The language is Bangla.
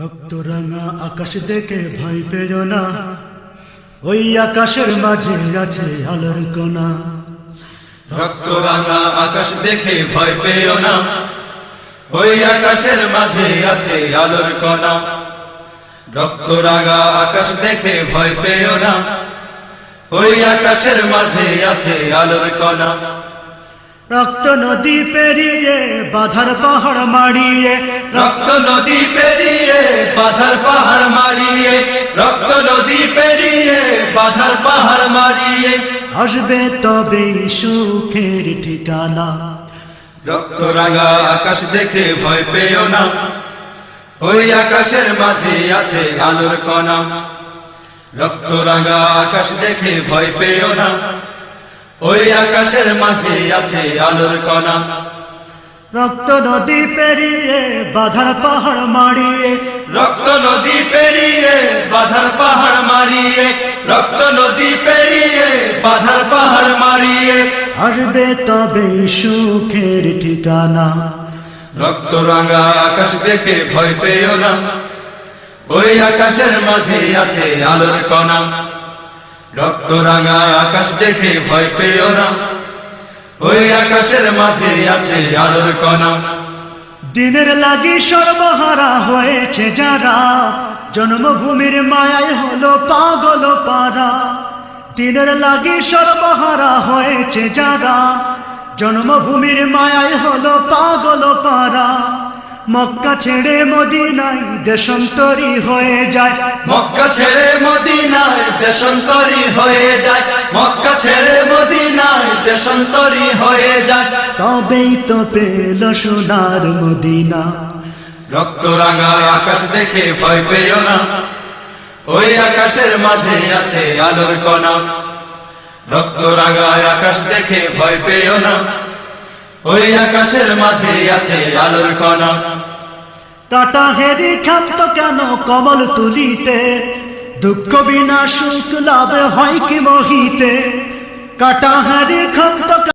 রক্ত রাঙা আকাশ দেখে ভয় পেও না। ওই আকাশের মাঝে আছে আলোর কোনা রক্ত রাঙা আকাশ দেখে ভয় পেও না। ওই আকাশের মাঝে আছে আলোর কণা। রক্ত রাঙা আকাশ দেখে ভয় পেও না। ওই আকাশের মাঝে আছে আলোর কণা। রক্ত নদী পেরিয়ে বাধার পাহাড় মারিয়ে রক্ত নদী পেরিয়ে বাধার পাহাড় মারিয়ে রক্ত নদী পেরিয়ে বাধার পাহাড় মারিয়ে আসবে তবে সুখের ঠিকানা। রক্ত রাঙা আকাশ দেখে ভয় পেও না। ওই আকাশের মাঝে আছে আলোর কণা। রক্ত রাঙা আকাশ দেখে ভয় পেও না। ওই আকাশের মাঝে আছে আলোর কণা। রক্ত নদী পেরিয়ে বাধার পাহাড় মারিয়ে রক্ত নদী পেরিয়ে বাধার পাহাড় মারিয়ে রক্ত নদী পেরিয়ে বাধার পাহাড় মারিয়ে আসবে তবে সুখের ঠিকানা। রক্ত রাঙা আকাশ দেখে ভয় পেও না। ওই আকাশের মাঝে আছে আলোর কণা। রক্ত রাঙা আকাশ দেখে ভয় পেও না। ওই আকাশের মাঝে আছে আলোর কণা। দিনের লাগি সর্বহারা হয়েছে যারা। জন্মভূমির মায়ায় হলো পাগল পারা দিনের লাগি সর্বহারা হয়েছে যারা। জন্মভূমির মায়ায় হলো পাগল পারা মক্কা ছেড়ে মদিনায় দেশান্তরী হয়ে যায়। মক্কা ছেড়ে মদিনায় দেশান্তরী হয়ে যায়। মক্কা ছেড়ে মদিনায় দেশান্তরী হয়ে যায়। তবেই তো পেল সোনার মদিনা। রক্ত রাঙা আকাশ দেখে ভয় পেও না। ওই আকাশের মাঝে আছে আলোর কণা। রক্ত রাঙা আকাশ দেখে ভয় পেও না। ওই আকাশের মাঝে আছে আলোর কণা। টাটা হেরি ক্ষান্ত কেন কমল তুলিতে? দুঃখ বিনা সুখ লাভ হয় কি মহিতে কাটা হারে ক্ষান্ত